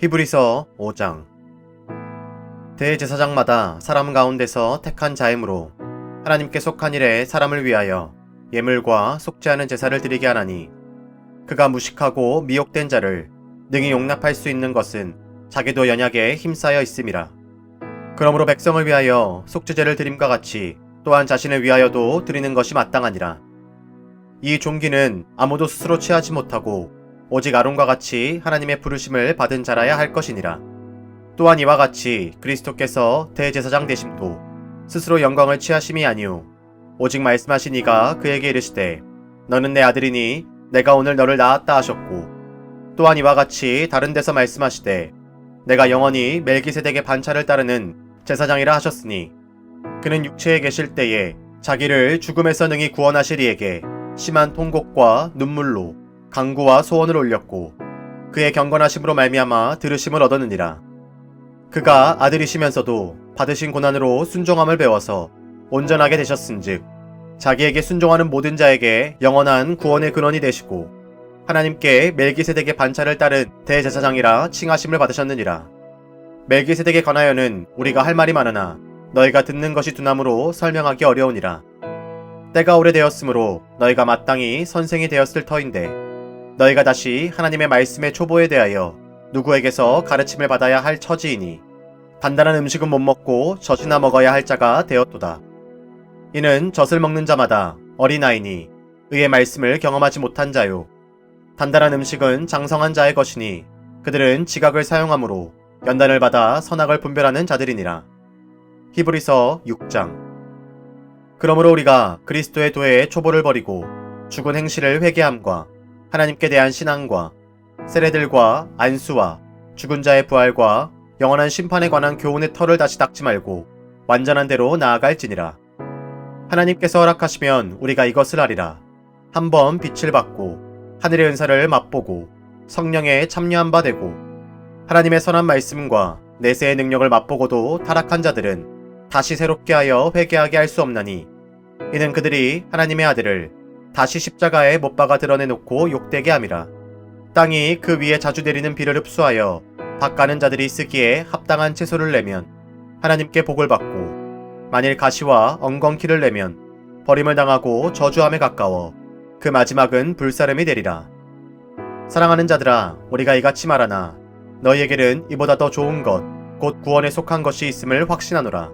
히브리서 5장. 대제사장마다 사람 가운데서 택한 자임으로 하나님께 속한 일에 사람을 위하여 예물과 않은 제사를 드리게 하나니 그가 무식하고 미혹된 자를 능히 용납할 수 있는 것은 자기도 연약에 힘싸여 있음이라. 그러므로 백성을 위하여 속죄제를 드림과 같이 또한 자신을 위하여도 드리는 것이 마땅하니라. 이 종기는 아무도 스스로 취하지 못하고 오직 아론과 같이 하나님의 부르심을 받은 자라야 할 것이니라. 또한 이와 같이 그리스도께서 대제사장 되심도 스스로 영광을 취하심이 아니오 오직 말씀하신 이가 그에게 이르시되 너는 내 아들이니 내가 오늘 너를 낳았다 하셨고 또한 이와 같이 다른 데서 말씀하시되 내가 영원히 멜기세덱의 반차를 따르는 제사장이라 하셨으니 그는 육체에 계실 때에 자기를 죽음에서 능히 구원하실 이에게 심한 통곡과 눈물로 강구와 소원을 올렸고 그의 경건하심으로 말미암아 들으심을 얻었느니라. 그가 아들이시면서도 받으신 고난으로 순종함을 배워서 온전하게 되셨은즉 자기에게 순종하는 모든 자에게 영원한 구원의 근원이 되시고 하나님께 멜기세덱의 반차를 따른 대제사장이라 칭하심을 받으셨느니라. 멜기세덱에 관하여는 우리가 할 말이 많으나 너희가 듣는 것이 두나무로 설명하기 어려우니라. 때가 오래되었으므로 너희가 마땅히 선생이 되었을 터인데 너희가 다시 하나님의 말씀의 초보에 대하여 누구에게서 가르침을 받아야 할 처지이니 단단한 음식은 못 먹고 젖이나 먹어야 할 자가 되었도다. 이는 젖을 먹는 자마다 어린아이니 의의 말씀을 경험하지 못한 자요. 단단한 음식은 장성한 자의 것이니 그들은 지각을 사용하므로 연단을 받아 선악을 분별하는 자들이니라. 히브리서 6장 그러므로 우리가 그리스도의 도에 초보를 버리고 죽은 행실을 회개함과 하나님께 대한 신앙과 세례들과 안수와 죽은 자의 부활과 영원한 심판에 관한 교훈의 털을 다시 닦지 말고 완전한 대로 나아갈지니라. 하나님께서 허락하시면 우리가 이것을 하리라. 한번 빛을 받고 하늘의 은사를 맛보고 성령에 참여한 바 되고 하나님의 선한 말씀과 내세의 능력을 맛보고도 타락한 자들은 다시 새롭게 하여 회개하게 할 수 없나니 이는 그들이 하나님의 아들을 다시 십자가에 못 박아 드러내놓고 욕되게 함이라. 땅이 그 위에 자주 내리는 비를 흡수하여 밭가는 자들이 쓰기에 합당한 채소를 내면 하나님께 복을 받고 만일 가시와 엉겅퀴를 내면 버림을 당하고 저주함에 가까워 그 마지막은 불사름이 되리라. 사랑하는 자들아 우리가 이같이 말하나 너희에게는 이보다 더 좋은 것 곧 구원에 속한 것이 있음을 확신하노라.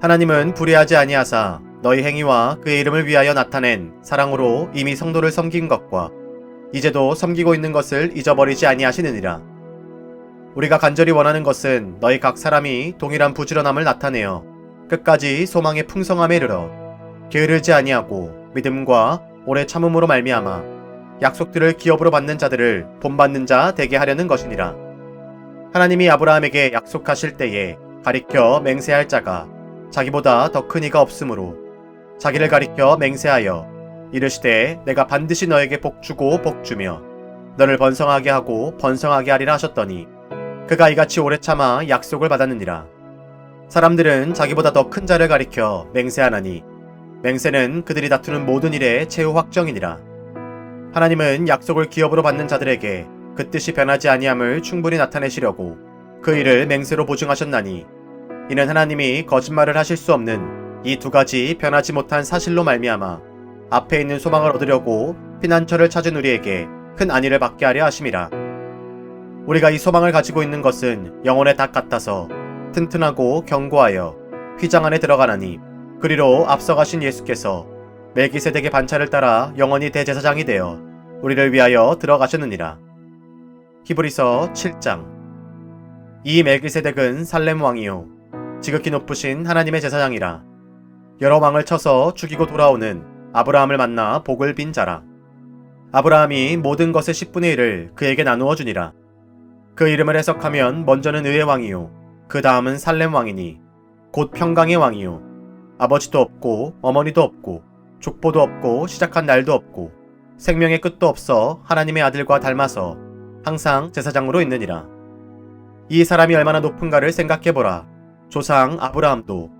하나님은 불의하지 아니하사 너희 행위와 그의 이름을 위하여 나타낸 사랑으로 이미 성도를 섬긴 것과 이제도 섬기고 있는 것을 잊어버리지 아니하시느니라. 우리가 간절히 원하는 것은 너희 각 사람이 동일한 부지런함을 나타내어 끝까지 소망의 풍성함에 이르러 게으르지 아니하고 믿음과 오래 참음으로 말미암아 약속들을 기업으로 받는 자들을 본받는 자 되게 하려는 것이니라. 하나님이 아브라함에게 약속하실 때에 가리켜 맹세할 자가 자기보다 더 큰 이가 없으므로 자기를 가리켜 맹세하여 이르시되 내가 반드시 너에게 복 주고 복 주며 너를 번성하게 하고 번성하게 하리라 하셨더니 그가 이같이 오래 참아 약속을 받았느니라. 사람들은 자기보다 더 큰 자를 가리켜 맹세하나니 맹세는 그들이 다투는 모든 일의 최후 확정이니라. 하나님은 약속을 기업으로 받는 자들에게 그 뜻이 변하지 아니함을 충분히 나타내시려고 그 일을 맹세로 보증하셨나니 이는 하나님이 거짓말을 하실 수 없는 이 두 가지 변하지 못한 사실로 말미암아 앞에 있는 소망을 얻으려고 피난처를 찾은 우리에게 큰 안위를 받게 하려 하심이라. 우리가 이 소망을 가지고 있는 것은 영혼의 닭 같아서 튼튼하고 견고하여 휘장 안에 들어가나니 그리로 앞서가신 예수께서 멜기세덱의 반차를 따라 영원히 대제사장이 되어 우리를 위하여 들어가셨느니라. 히브리서 7장 이 멜기세덱은 살렘 왕이요 지극히 높으신 하나님의 제사장이라 여러 왕을 쳐서 죽이고 돌아오는 아브라함을 만나 복을 빈 자라. 아브라함이 모든 것의 10분의 1을 그에게 나누어 주니라. 그 이름을 해석하면 먼저는 의의 왕이요 그 다음은 살렘 왕이니 곧 평강의 왕이요. 아버지도 없고 어머니도 없고 족보도 없고 시작한 날도 없고 생명의 끝도 없어 하나님의 아들과 닮아서 항상 제사장으로 있느니라. 이 사람이 얼마나 높은가를 생각해보라. 조상 아브라함도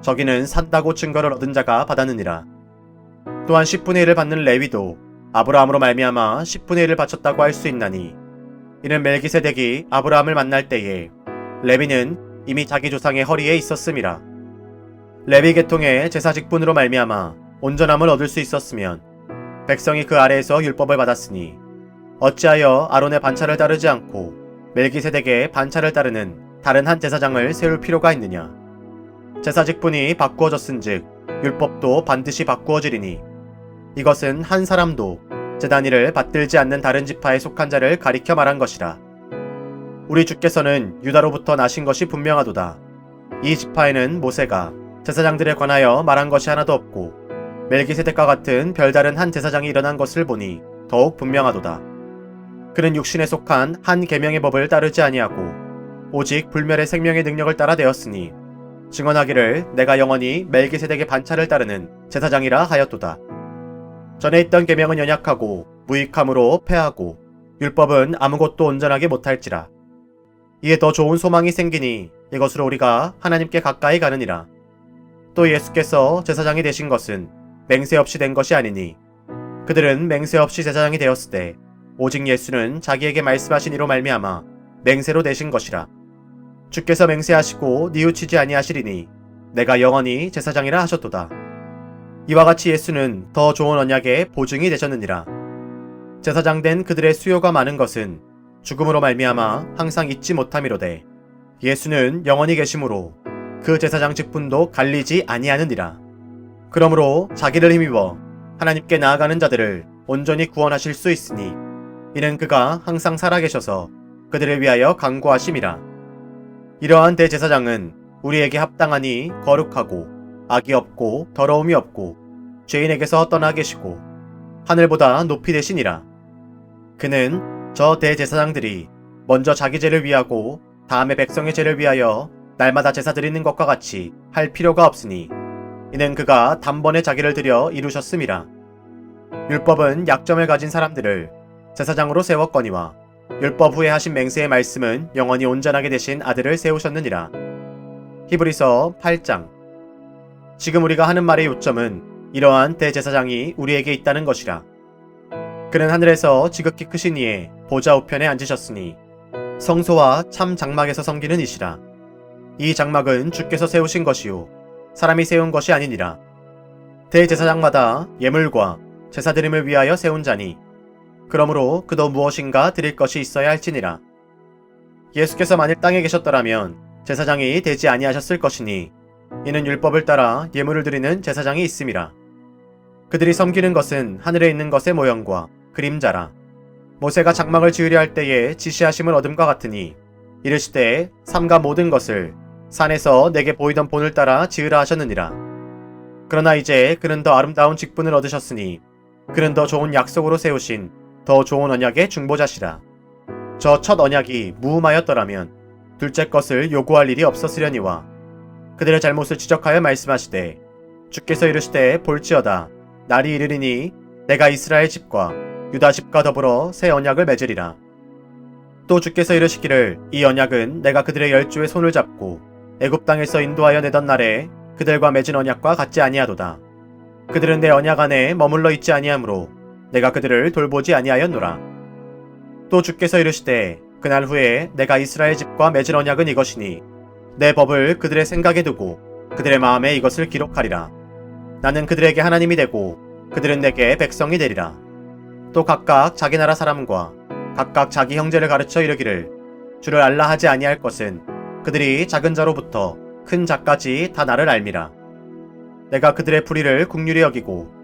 저기는 산다고 증거를 얻은 자가 받았느니라. 또한 10분의 1을 받는 레위도 아브라함으로 말미암아 10분의 1을 바쳤다고 할 수 있나니 이는 멜기세덱이 아브라함을 만날 때에 레위는 이미 자기 조상의 허리에 있었음이라. 레위 계통의 제사 직분으로 말미암아 온전함을 얻을 수 있었으면 백성이 그 아래에서 율법을 받았으니 어찌하여 아론의 반차를 따르지 않고 멜기세덱의 반차를 따르는 다른 한 제사장을 세울 필요가 있느냐? 제사 직분이 바꾸어졌은즉 율법도 반드시 바꾸어지리니 이것은 한 사람도 제단 일을 받들지 않는 다른 지파에 속한 자를 가리켜 말한 것이라. 우리 주께서는 유다로부터 나신 것이 분명하도다. 이 지파에는 모세가 제사장들에 관하여 말한 것이 하나도 없고 멜기세덱과 같은 별다른 한 제사장이 일어난 것을 보니 더욱 분명하도다. 그는 육신에 속한 한 계명의 법을 따르지 아니하고 오직 불멸의 생명의 능력을 따라 되었으니 증언하기를 내가 영원히 멜기세덱의 반차를 따르는 제사장이라 하였도다. 전에 있던 계명은 연약하고 무익함으로 패하고 율법은 아무것도 온전하게 못할지라. 이에 더 좋은 소망이 생기니 이것으로 우리가 하나님께 가까이 가느니라. 또 예수께서 제사장이 되신 것은 맹세 없이 된 것이 아니니 그들은 맹세 없이 제사장이 되었을 때 오직 예수는 자기에게 말씀하신 이로 말미암아 맹세로 되신 것이라. 주께서 맹세하시고 뉘우치지 아니하시리니 내가 영원히 제사장이라 하셨도다. 이와 같이 예수는 더 좋은 언약의 보증이 되셨느니라. 제사장 된 그들의 수요가 많은 것은 죽음으로 말미암아 항상 잊지 못함이로되 예수는 영원히 계심으로 그 제사장 직분도 갈리지 아니하느니라. 그러므로 자기를 힘입어 하나님께 나아가는 자들을 온전히 구원하실 수 있으니 이는 그가 항상 살아계셔서 그들을 위하여 강구하심이라. 이러한 대제사장은 우리에게 합당하니 거룩하고 악이 없고 더러움이 없고 죄인에게서 떠나 계시고 하늘보다 높이 되시니라. 그는 저 대제사장들이 먼저 자기 죄를 위하고 다음에 백성의 죄를 위하여 날마다 제사 드리는 것과 같이 할 필요가 없으니 이는 그가 단번에 자기를 들여 이루셨음이라. 율법은 약점을 가진 사람들을 제사장으로 세웠거니와 율법 후에 하신 맹세의 말씀은 영원히 온전하게 되신 아들을 세우셨느니라. 히브리서 8장 지금 우리가 하는 말의 요점은 이러한 대제사장이 우리에게 있다는 것이라. 그는 하늘에서 지극히 크신 이에 보좌 우편에 앉으셨으니 성소와 참 장막에서 섬기는 이시라. 이 장막은 주께서 세우신 것이요 사람이 세운 것이 아니니라. 대제사장마다 예물과 제사드림을 위하여 세운 자니 그러므로 그도 무엇인가 드릴 것이 있어야 할지니라. 예수께서 만일 땅에 계셨더라면 제사장이 되지 아니하셨을 것이니 이는 율법을 따라 예물을 드리는 제사장이 있음이라. 그들이 섬기는 것은 하늘에 있는 것의 모형과 그림자라. 모세가 장막을 지으려 할 때에 지시하심을 얻음과 같으니 이르시되 삼가 모든 것을 산에서 내게 보이던 본을 따라 지으라 하셨느니라. 그러나 이제 그는 더 아름다운 직분을 얻으셨으니 그는 더 좋은 약속으로 세우신 더 좋은 언약의 중보자시라. 저 첫 언약이 무음하였더라면 둘째 것을 요구할 일이 없었으려니와 그들의 잘못을 지적하여 말씀하시되 주께서 이르시되 볼지어다 날이 이르리니 내가 이스라엘 집과 유다 집과 더불어 새 언약을 맺으리라. 또 주께서 이르시기를 이 언약은 내가 그들의 열조의 손을 잡고 애굽 땅에서 인도하여 내던 날에 그들과 맺은 언약과 같지 아니하도다. 그들은 내 언약 안에 머물러 있지 아니하므로 내가 그들을 돌보지 아니하였노라. 또 주께서 이르시되 그날 후에 내가 이스라엘 집과 맺은 언약은 이것이니 내 법을 그들의 생각에 두고 그들의 마음에 이것을 기록하리라. 나는 그들에게 하나님이 되고 그들은 내게 백성이 되리라. 또 각각 자기 나라 사람과 각각 자기 형제를 가르쳐 이르기를 주를 알라 하지 아니할 것은 그들이 작은 자로부터 큰 자까지 다 나를 알미라. 내가 그들의 불의를 국률이 여기고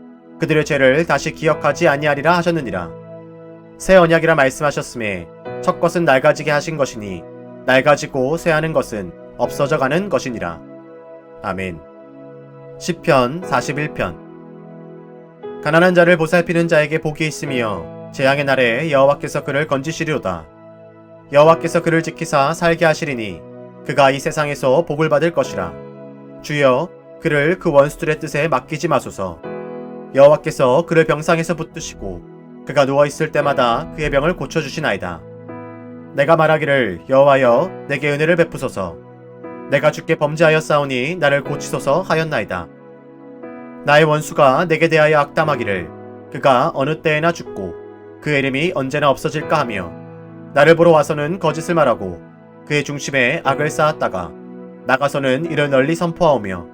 그들의 죄를 다시 기억하지 아니하리라 하셨느니라. 새 언약이라 말씀하셨음에 첫 것은 낡아지게 하신 것이니 낡아지고 쇠하는 것은 없어져 가는 것이니라. 아멘. 10편 41편 가난한 자를 보살피는 자에게 복이 있으며 재앙의 날에 여호와께서 그를 건지시리로다. 여호와께서 그를 지키사 살게 하시리니 그가 이 세상에서 복을 받을 것이라 주여 그를 그 원수들의 뜻에 맡기지 마소서 여호와께서 그를 병상에서 붙드시고 그가 누워 있을 때마다 그의 병을 고쳐 주시나이다. 내가 말하기를 여호와여 내게 은혜를 베푸소서. 내가 주께 범죄하여 싸우니 나를 고치소서 하였나이다. 나의 원수가 내게 대하여 악담하기를 그가 어느 때에나 죽고 그의 이름이 언제나 없어질까 하며 나를 보러 와서는 거짓을 말하고 그의 중심에 악을 쌓았다가 나가서는 이를 널리 선포하오며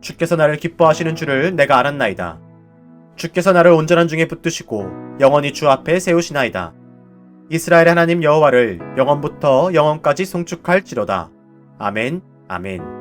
주께서 나를 기뻐하시는 줄을 내가 알았나이다. 주께서 나를 온전한 중에 붙드시고 영원히 주 앞에 세우시나이다. 이스라엘의 하나님 여호와를 영원부터 영원까지 송축할지로다. 아멘, 아멘.